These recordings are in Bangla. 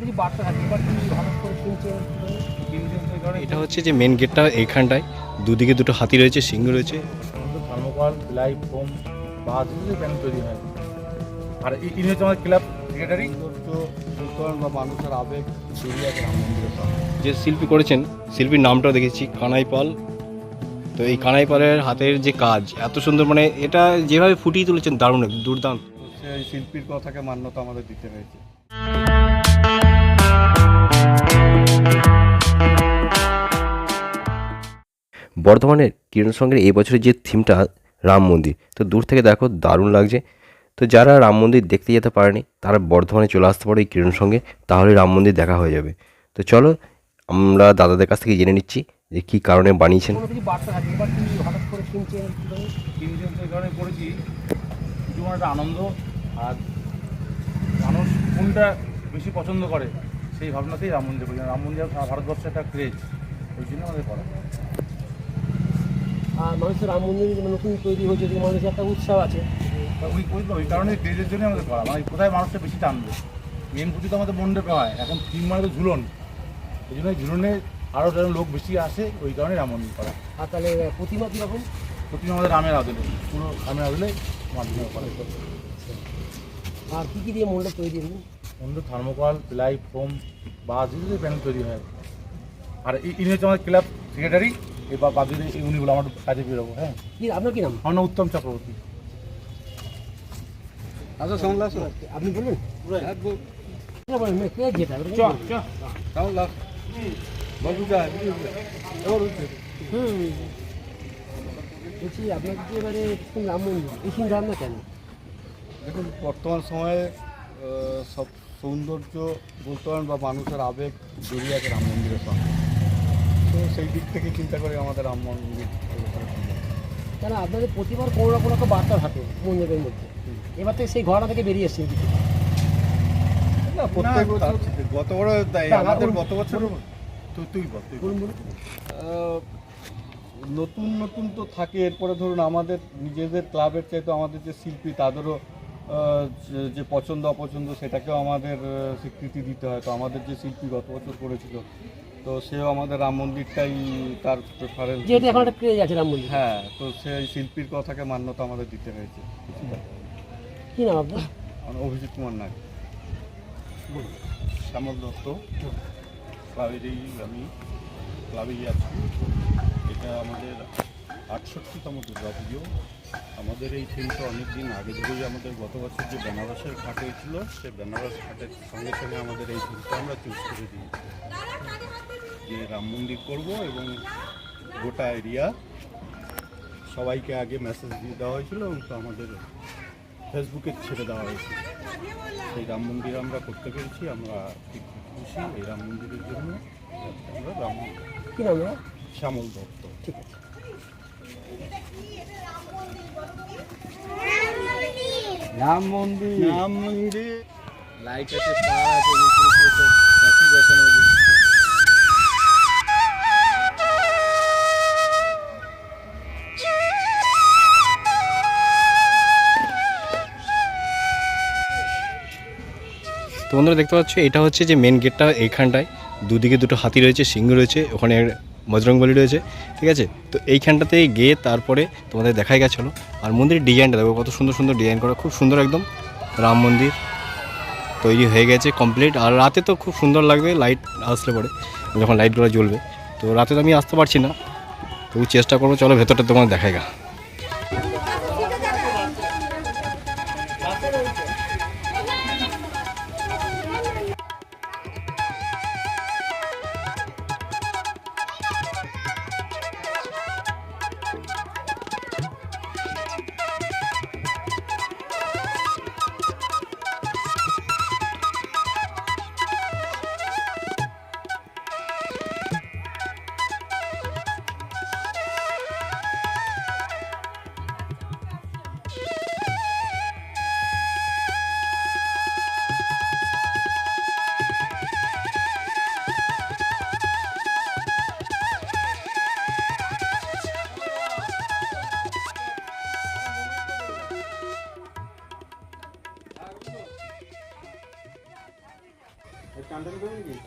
কিছু বার্তা থাকে বা কি হঠাৎ করে শুনছেন এটা হচ্ছে যে মেন গেটটা এইখানটায়। দুদিকে দুটো হাতি রয়েছে সিংহ রয়েছে। থার্মোকল প্লাই ফোম বা দিয়ে ব্যাংক তৈরি হয়। আর এই ইনি হচ্ছে আমাদের ক্লাব সেক্রেটারি বা মানুষের আবেগ যে শিল্পী করেছেন শিল্পীর নামটাও দেখেছি কানাই পাল তো এই কানাই পালের হাতের যে কাজ এত সুন্দর মানে এটা যেভাবে ফুটিয়ে তুলেছেন দারুণ দুর্দান্ত। সেই শিল্পীর কথাকে মান্যতা আমাদের দিতে হয়েছে। বর্ধমানের কিরণ সঙ্গের এই বছরের যে থিমটা রাম মন্দির তো দূর থেকে দেখো দারুণ লাগছে। তো যারা রাম মন্দির দেখতে যেতে পারেনি তারা বর্ধমানে চলে আসতে পারে এই কিরণ সঙ্গে তাহলে রাম মন্দির দেখা হয়ে যাবে। তো চলো আমরা দাদাদের কাছ থেকে জেনে নিচ্ছি যে কী কারণে বানিয়েছেন। আনন্দ আর মানুষ কোনটা বেশি পছন্দ করে সেই ভাবনাতেই রাম মন্দির রাম মন্দির ভারতবর্ষে একটা ক্রেজ ওই জন্য আমাদের করা। আর মানুষের রাম মন্দির নতুন তৈরি হয়েছে মানুষের একটা উৎসাহ আছে। ওই ওই ওই কারণে ক্রেজের জন্য আমাদের করা। মানে কোথায় মানুষটা বেশি টানবে? মেন পুজো তো আমাদের মণ্ডপে হয়। এখন থিম মানে তো ঝুলন। এই জন্য ঝুলনে আরও যেন লোক বেশি আসে ওই কারণে রাম মন্দির করা। আর তাহলে প্রতিমা কীরকম? প্রতিমা আমাদের রামের আদলে। পুরো রামের আদলে মাধ্যমে করা। আর কী কী দিয়ে মণ্ডপ তৈরি এমনি মন্দির থার্মোকল প্লাই ফোম বা দিয়ে প্যানেল তৈরি হয়। আর এই- ইনি হচ্ছে আমাদের ক্লাব সেক্রেটারি। এই বা বাকি এই উনিগুলো আমার কাজে বেরোবো হ্যাঁ। কি আপনার কি নাম? আমার নাম উত্তম চক্রবর্তী। আচ্ছা আসো আপনি বলবেন না, বলেন, না, কে যেটা চ এবার হুম। বলছি আপনার যে এবারে রাম মন্দির? এই ভাবনা কেন? দেখুন বর্তমান সময়ে সব সৌন্দর্য বলতে পারেন বা মানুষের আবেগ জড়িয়ে আছে রাম মন্দিরের সঙ্গে। তো সেই দিক থেকে চিন্তা করে আমাদের রাম মন্দির কেন আপনাদের প্রতিবার কোনো না কোনো একটা বার্তা থাকে মন্দিরের মধ্যে। এবার থেকে সেই ঘটনা থেকে বেরিয়ে এসছেন কিছু না প্রত্যেক বছর গত বড় আমাদের গত বছর তুই তুই বল তুই নতুন নতুন তো থাকে। এরপরে ধরুন আমাদের নিজেদের ক্লাবের চাইতে আমাদের যে শিল্পী তাদেরও যে পছন্দ অপছন্দ সেটাকেও আমাদের স্বীকৃতি দিতে হয়। তো আমাদের যে শিল্পী গত বছর করেছিল তো সেও আমাদের রাম মন্দিরটাই তার প্রেফারেন্স যেটা এখন একটা ক্রেজ আছে রাম মন্দির। হ্যাঁ তো সেই শিল্পীর কথাকে মান্যতা আমাদের দিতে হয়েছে। কি নাম আপনার? অভিজিৎ কুমার নাগ। শ্যামল দত্ত। ক্লাবেরই আমি ক্লাবেই আছি। এটা আমাদের আটষট্টিতম দুর্গা পুজো আমাদের এই থিমটা অনেক দিন আগে থেকেই আমাদের গত বছর যে বেনারসের ঘাট হয়েছিল সেই বেনারস ঘাটের সঙ্গে সঙ্গে আমাদের এই থিমটা আমরা চুজ করে দিই যে রাম মন্দির করব এবং গোটা এরিয়া সবাইকে আগে মেসেজ দিয়ে দেওয়া হয়েছিল এবং তো আমাদের ফেসবুকে ছেড়ে দেওয়া হয়েছিল সেই রাম মন্দির আমরা করতে পেরেছি আমরা ঠিক খুশি। এই রাম মন্দিরের জন্য আমরা রাম আপনার? শ্যামল দত্ত। ঠিক আছে। রাম মন্দির। রাম মন্দির। লাইট আছে পার আছে নিচে নিচে চাকি বসানো তো বন্ধুরা দেখতে পাচ্ছ এটা হচ্ছে যে মেন গেটটা এইখানটায়। দুদিকে দুটো হাতি রয়েছে সিংহ রয়েছে ওখানে বজরংবলী রয়েছে, ঠিক আছে? তো এইখানটাতে গিয়ে তারপরে তোমাদের দেখাই গেছিল আর মন্দিরের ডিজাইনটা দেখো, কত সুন্দর সুন্দর ডিজাইন করা, খুব সুন্দর একদম রাম মন্দির তৈরি হয়ে গেছে কমপ্লিট আর রাতে তো খুব সুন্দর লাগবে লাইট আসলে পরে, যখন লাইটগুলো জ্বলবে। তো রাতে তো আমি আসতে পারছি না, তবু চেষ্টা করব, চলো ভেতরটা তোমার দেখাই গা।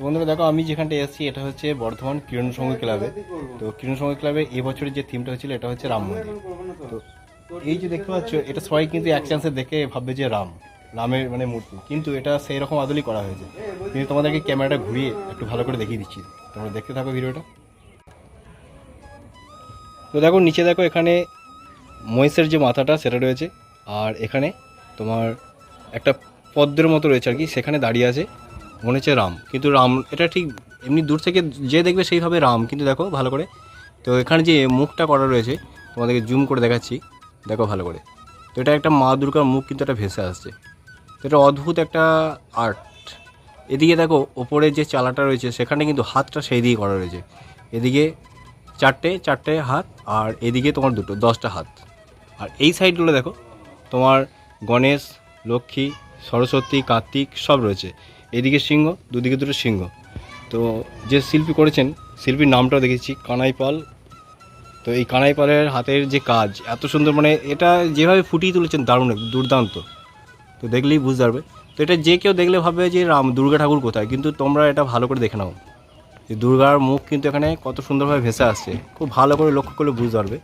বন্ধুরা দেখো আমি যেখানটা এসেছি এটা হচ্ছে বর্ধমান কিরণ সংঘ ক্লাবে। তো কিরণ সংঘ ক্লাবে এবছরের যে থিমটা হয়েছিল এটা হচ্ছে রাম মন্দির। তো? এই যে দেখতে পাচ্ছ এটা সবাই কিন্তু এক চান্সে দেখে ভাববে যে রাম রামের মানে মূর্তি। কিন্তু এটা সেই রকম আদলই করা হয়েছে। কিন্তু তোমাদেরকে ক্যামেরাটা ঘুরিয়ে একটু ভালো করে দেখিয়ে দিচ্ছি। তোমরা দেখতে থাকো ভিডিওটা। তো দেখো নিচে দেখো এখানে মহিষের যে মাথাটা সেটা রয়েছে। আর এখানে তোমার একটা পদ্মের মতো রয়েছে আর কি সেখানে দাঁড়িয়ে আছে। মনে হচ্ছে রাম। কিন্তু রাম, এটা ঠিক এমনি দূর থেকে যে দেখবে সেইভাবে রাম। কিন্তু দেখো, ভালো করে। তো এখানে যে মুখটা করা রয়েছে, তোমাদেরকে জুম করে দেখাচ্ছি। দেখো ভালো করে। তো এটা একটা মা দুর্গার মুখ, কিন্তু একটা ভেসে আসছে। তো এটা অদ্ভুত একটা আর্ট এদিকে দেখো, ওপরে যে চালাটা রয়েছে, সেখানে কিন্তু হাতটা সেই দিকে করা রয়েছে। এদিকে চারটে চারটে হাত, আর এদিকে তোমার দুটো, দশটা হাত। আর এই সাইডগুলো দেখো, তোমার গণেশ, লক্ষ্মী, সরস্বতী, কার্তিক সব রয়েছে। এদিকে সিংহ, দুদিকে দুটো সিংহ। তো যে শিল্পী করেছেন, শিল্পীর নামটাও দেখেছি কানাই পাল তো এই কানাই পালের হাতের যে কাজ, এত সুন্দর মানে এটা যেভাবে ফুটিয়ে তুলেছেন, দারুণ দুর্দান্ত। তো দেখলেই বুঝতে পারবে। তো এটা যে কেউ দেখলে ভাববে যে, রাম, দুর্গা ঠাকুর কোথায়? কিন্তু তোমরা এটা ভালো করে দেখে নাও। যে দুর্গার মুখ কিন্তু এখানে কত সুন্দরভাবে ভেসে আসছে। খুব ভালো করে লক্ষ্য করলে বুঝতে পারবে।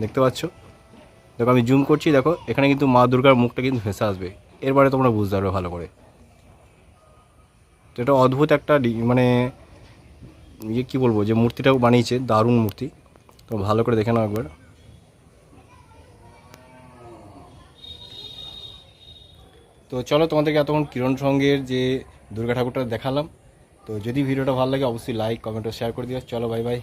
দেখতে পাচ্ছ? দেখো, আমি জুম করছি, দেখো, এখানে কিন্তু মা দুর্গার মুখটা কিন্তু ভেসে আসবে। এরপরে তোমরা বুঝতে পারবে ভালো করে। তো এটা অদ্ভুত একটা মানে ইয়ে কী বলব, যে মূর্তিটাও বানিয়েছে, দারুণ মূর্তি। তো ভালো করে দেখে নাও একবার। তো চলো তোমাদেরকে এতক্ষণ কিরণ সঙ্গের যে দুর্গা ঠাকুরটা দেখালাম। তো যদি ভিডিওটা ভালো লাগে, অবশ্যই লাইক কমেন্ট ও শেয়ার করে দিও। চলো বাই বাই